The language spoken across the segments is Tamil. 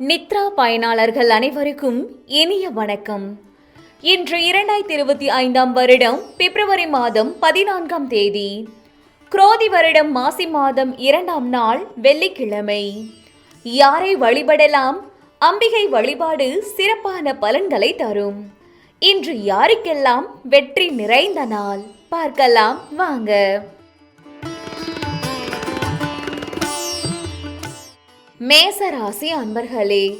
நித்ரா பயனாளர்கள் அனைவருக்கும் இனிய வணக்கம். இன்று இரண்டாயிரத்தி இருபத்தி ஐந்தாம் வருடம் பிப்ரவரி மாதம் பதினான்காம் தேதி. குரோதி வருடம் மாசி மாதம் இரண்டாம் நாள் வெள்ளிக்கிழமை. யாரை வழிபடலாம்? அம்பிகை வழிபாடு சிறப்பான பலன்களை தரும். இன்று யாருக்கெல்லாம் வெற்றி நிறைந்த நாள்? பார்க்கலாம் வாங்க. மேசராசி அன்பர்களே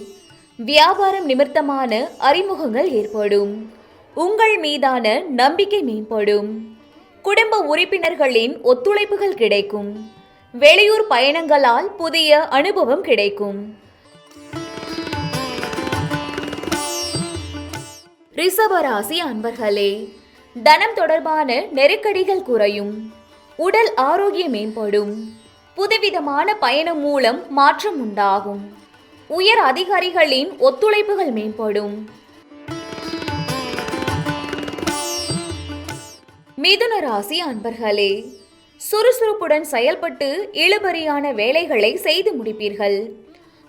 வியாபாரம் நிமித்தமான அறிமுகங்கள் ஏற்படும். உங்கள் மீதான நம்பிக்கை மேம்படும். குடும்ப உறுப்பினர்களின் ஒத்துழைப்புகள் கிடைக்கும். வெளியூர் பயணங்களால் புதிய அனுபவம் கிடைக்கும். ரிஷபராசி அன்பர்களே தனம் தொடர்பான நெருக்கடிகள் குறையும். உடல் ஆரோக்கியம் மேம்படும். புதுவிதமான பயணம் மூலம் மாற்றம் உண்டாகும். உயர் அதிகாரிகளின் ஒத்துழைப்புகள் மேம்படும். மிதுன ராசி அன்பர்களே சுறுசுறுப்புடன் செயல்பட்டு இழுபறியான வேலைகளை செய்து முடிப்பீர்கள்.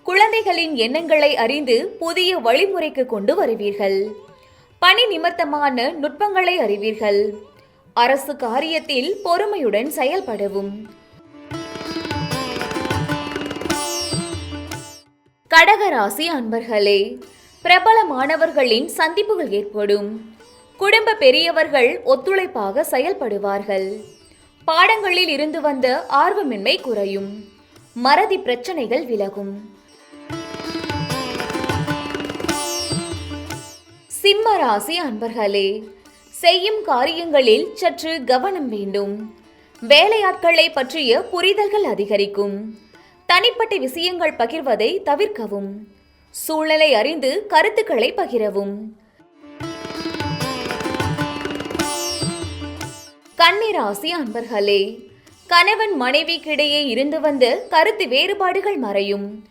குழந்தைகளின் எண்ணங்களை அறிந்து புதிய வழிமுறைக்கு கொண்டு வருவீர்கள். பணி நிமித்தமான நுட்பங்களை அறிவீர்கள். அரசு காரியத்தில் பொறுமையுடன் செயல்படவும். கடகராசி அன்பர்களே பிரபலமானவர்களின் சந்திப்புகள் ஏற்படும். குடும்ப பெரியவர்கள் ஒத்துழைப்பாக செயல்படுவார்கள். பாடங்களில் இருந்து வந்த ஆர்வமின்மை குறையும். மறதி பிரச்சனைகள் விலகும். சிம்ம ராசி அன்பர்களே செய்யும் காரியங்களில் சற்று கவனம் வேண்டும். வேலையாட்களை பற்றிய புரிதல்கள் அதிகரிக்கும். தனிப்பட்ட விஷயங்கள் பகிர்வதை தவிர்க்கவும். சூழலை அறிந்து கருத்துக்களை பகிரவும். கன்னிராசி அன்பர்களே கணவன் மனைவிக்கிடையே இருந்து வந்த கருத்து வேறுபாடுகள் மறையும்.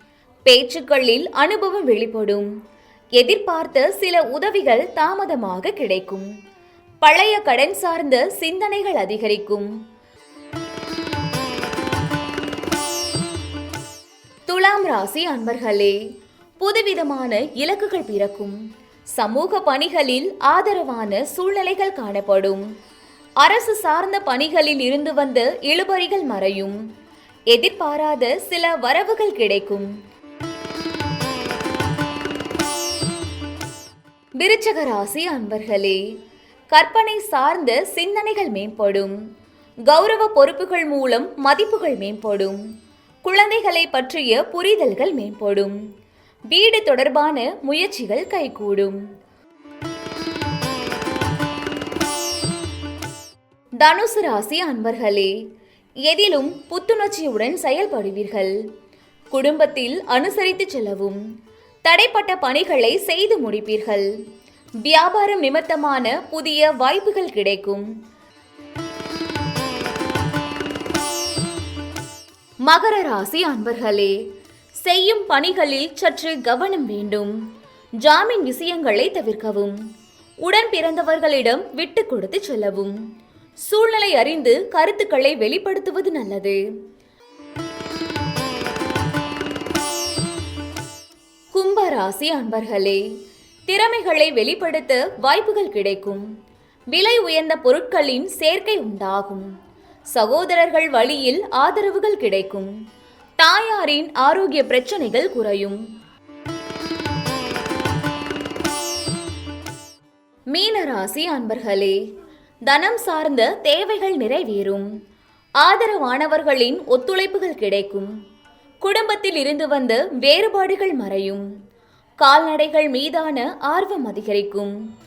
பேச்சுக்களில் அனுபவம் வெளிப்படும். எதிர்பார்த்த சில உதவிகள் தாமதமாக கிடைக்கும். பழைய கடன் சார்ந்த சிந்தனைகள் அதிகரிக்கும். துலாம் ராசி அன்பர்களே புதுவிதமான இலக்குகள் பிறக்கும். சமூக பணிகளில் ஆதரவான சூழ்நிலைகள் காணப்படும். அரசு சார்ந்த பணிகளில் இருந்து வந்த இழுபறிகள் மறையும். எதிர்பாராத சில வரவுகள் கிடைக்கும். விருச்சக ராசி அன்பர்களே கற்பனை சார்ந்த சிந்தனைகள் மேம்படும். கௌரவ பொறுப்புகள் மூலம் மதிப்புகள் மேம்படும். குழந்தைகளை பற்றிய புரிதல்கள் மேம்படும். வீடு தொடர்பான முயற்சிகள் கைகூடும். தனுசு ராசி அன்பர்களே எதிலும் புத்துணர்ச்சியுடன் செயல்படுவீர்கள். குடும்பத்தில் அனுசரித்து செல்லவும். தடைப்பட்ட பணிகளை செய்து முடிப்பீர்கள். வியாபாரம் நிமித்தமான புதிய வாய்ப்புகள் கிடைக்கும். மகர ராசி அன்பர்களே செய்யும் பணிகளில் சற்று கவனம் வேண்டும். ஜாமீன் விஷயங்களை தவிர்க்கவும் உடன் பிறந்தவர்களிடம் விட்டு கொடுத்து செல்லவும். சூழ்நிலை அறிந்து கருத்துக்களை வெளிப்படுத்துவது நல்லது. கும்பராசி அன்பர்களே திறமைகளை வெளிப்படுத்த வாய்ப்புகள் கிடைக்கும். விலை உயர்ந்த பொருட்களின் சேர்க்கை உண்டாகும். சகோதரர்கள் வழியில் ஆதரவுகள் கிடைக்கும். தாயாரின் ஆரோக்கிய பிரச்சனைகள் குறையும். மீனராசி அன்பர்களே தனம் சார்ந்த தேவைகள் நிறைவேறும். ஆதரவானவர்களின் ஒத்துழைப்புகள் கிடைக்கும். குடும்பத்தில் இருந்து வந்த வேறுபாடுகள் மறையும். கால்நடைகள் மீதான ஆர்வம் அதிகரிக்கும்.